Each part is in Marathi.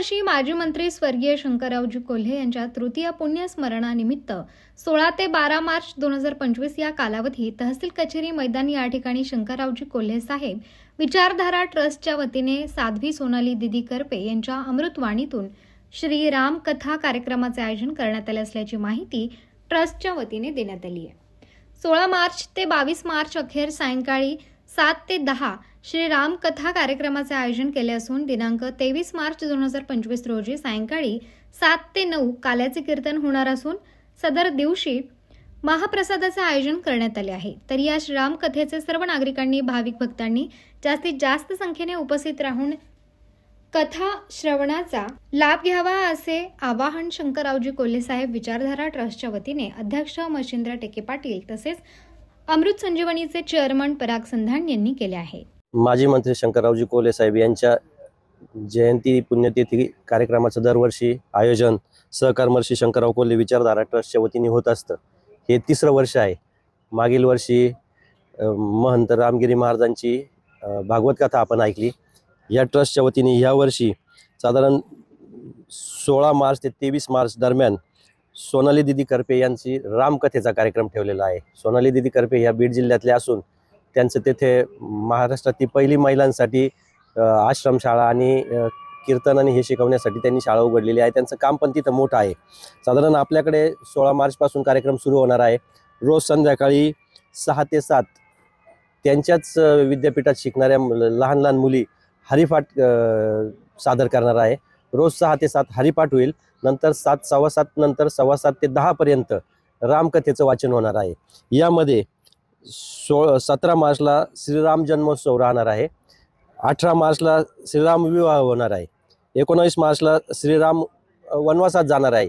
दरवर्षी माजी मंत्री स्वर्गीय शंकररावजी कोल्हे यांच्या तृतीय पुण्यस्मरणानिमित्त सोळा ते बारा मार्च दोन हजार पंचवीस या कालावधीत तहसील कचेरी मैदान या ठिकाणी शंकररावजी कोल्हे साहेब विचारधारा ट्रस्टच्या वतीने साध्वी सोनाली दिदी करपे यांच्या अमृतवाणीतून श्री राम कथा कार्यक्रमाचे आयोजन करण्यात आले असल्याची माहिती ट्रस्टच्या वतीने देण्यात आली आहे. सोळा मार्च ते बावीस मार्च अखेर सायंकाळी सात ते दहा श्री रामकथा कार्यक्रमाचे आयोजन केले असून दिनांक तेवीस मार्च दोन हजार पंचवीस रोजी सायंकाळी सात ते नऊ काल्याचे कीर्तन होणार असून सदर दिवशी महाप्रसादाचे आयोजन करण्यात आले आहे. तर या श्रीराम कथेचे सर्व नागरिकांनी भाविक भक्तांनी जास्तीत जास्त संख्येने उपस्थित राहून कथा श्रवणाचा लाभ घ्यावा असे आवाहन शंकररावजी कोल्हे साहेब विचारधारा ट्रस्टच्या वतीने अध्यक्ष मशिंद्र टेके पाटील तसेच अमृत संजीवनीचे चेअरमन पराग संधान यांनी केले आहे. माजी मंत्री शंकररावजी कोले साहेब यांच्या जयंती पुण्यतिथी कार्यक्रमाचं दरवर्षी आयोजन सहकारमर्षी शंकरराव कोल्हे विचारधारा ट्रस्टच्या वतीने होत असतं. हे तिसरं वर्ष आहे. मागील वर्षी महंत रामगिरी महाराजांची भागवत कथा आपण ऐकली. या ट्रस्टच्या वतीने ह्या वर्षी साधारण सोळा मार्च ते तेवीस मार्च दरम्यान सोनाली दिदी करपे यांची रामकथेचा कार्यक्रम ठेवलेला आहे. सोनाली दिदी करपे ह्या बीड जिल्ह्यातल्या असून त्यांचं तेथे महाराष्ट्रातील पहिली महिलांसाठी आश्रमशाळा आणि कीर्तन आणि हे शिकवण्यासाठी त्यांनी शाळा उघडलेली आहे. त्यांचं काम पण तिथं मोठं आहे. साधारण आपल्याकडे सोळा मार्चपासून कार्यक्रम सुरू होणार आहे. रोज संध्याकाळी सहा ते सात त्यांच्याच विद्यापीठात शिकणाऱ्या लहान लहान मुली हरिपाठ सादर करणार आहे. रोज सहा ते सात हरिपाठ होईल. नंतर सात सव्वा सात नंतर सव्वा सात ते दहापर्यंत रामकथेचं वाचन होणार आहे. यामध्ये सोळ सतरा मार्चला श्रीराम जन्मोत्सव राहणार आहे. अठरा मार्चला श्रीराम विवाह होणार आहे. एकोणावीस मार्चला श्रीराम वनवासात जाणार आहे.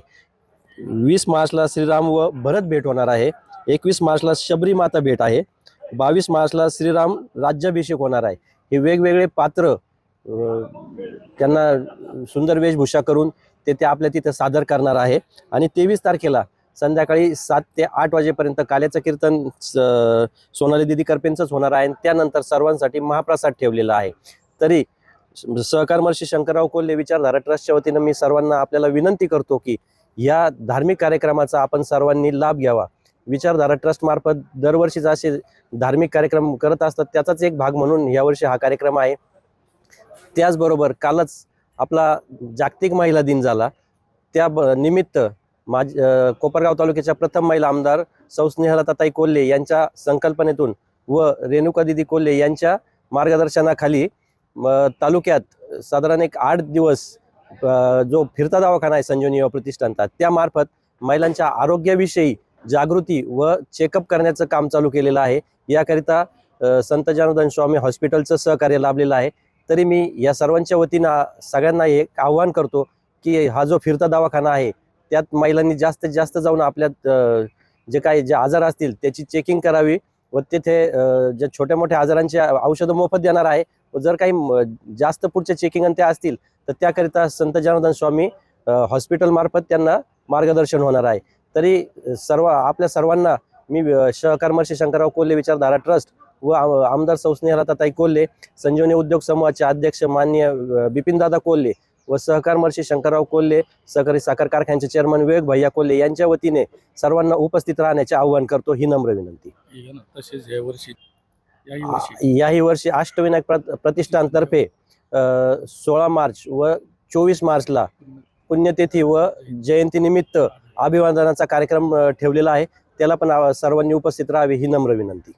वीस मार्चला श्रीराम व भरत भेट होणार आहे. एकवीस मार्चला शबरी माता भेट आहे. बावीस मार्चला श्रीराम राज्याभिषेक होणार आहे. हे वेगवेगळे पात्र त्यांना सुंदर वेशभूषा करून ते ते आपल्या तिथं सादर करणार आहे. आणि तेवीस तारखेला संध्याकाळी सात ते आठ वाजेपर्यंत काल्याचं कीर्तन स- सोनाली दिदी करपेंचंच होणार आहे आणि त्यानंतर सर्वांसाठी महाप्रसाद ठेवलेला आहे. तरी सहकारमर्षी शंकरराव कोल्हे विचारधारा ट्रस्टच्या वतीनं मी सर्वांना आपल्याला विनंती करतो की या धार्मिक कार्यक्रमाचा आपण सर्वांनी लाभ घ्यावा. विचारधारा ट्रस्ट मार्फत दरवर्षीच असे धार्मिक कार्यक्रम करत असतात त्याचाच एक भाग म्हणून यावर्षी हा कार्यक्रम आहे. त्याचबरोबर कालच आपला जागतिक महिला दिन झाला. त्या ब- निमित्त माझ कोपरगाव तालुक्याच्या प्रथम महिला आमदार सौ स्नेहलताताई कोल्हे यांच्या संकल्पनेतून व रेणुका दिदी कोल्हे यांच्या मार्गदर्शनाखाली म, तालुक्यात साधारण एक आठ दिवस जो फिरता दवाखाना आहे संजीवनी युवा प्रतिष्ठानचा त्यामार्फत महिलांच्या आरोग्याविषयी जागृती व चेकअप करण्याचं काम चालू केलेलं आहे. याकरिता संत जनार्दन स्वामी हॉस्पिटलचं सहकार्य लाभलेलं आहे. तरी मी या सर्वांच्या वतीनं सगळ्यांना एक आव्हान करतो की हा जो फिरता दवाखाना आहे त्यात महिलांनी जास्तीत जास्त जाऊन आपल्या जे काही जे आजार असतील त्याची चेकिंग करावी व तेथे जे छोट्या मोठ्या आजारांची औषधं मोफत देणार आहे व जर काही जास्त पुढच्या चेकिंग त्या असतील तर त्याकरिता संत जनार्दन स्वामी हॉस्पिटलमार्फत हॉस्पिटल मार्फत त्यांना मार्गदर्शन होणार आहे. तरी सर्व आपल्या सर्वांना मी अ, सहकर्मर्षी शंकरराव कोल्हे विचारधारा ट्रस्ट व आमदार सौस्नेहलताताई कोल्हे संजीवनी उद्योग समूहाचे अध्यक्ष माननीय बिपिनदादा कोल्हे व सहकारमर्षी शंकरराव कोल्हे सहकारी साखर कारखान्याचे चेअरमन विवेक भैया कोल्हे यांच्या वतीने सर्वांना उपस्थित राहण्याचे आवाहन करतो ही नम्र विनंती. तसेच याही वर्षी. याही वर्षी अष्टविनायक प्रत- प्रतिष्ठानतर्फे सोळा मार्च व चोवीस मार्चला पुण्यतिथी व जयंतीनिमित्त अभिवादनाचा कार्यक्रम ठेवलेला आहे. त्याला पण सर्वांनी उपस्थित राहावे ही नम्र विनंती.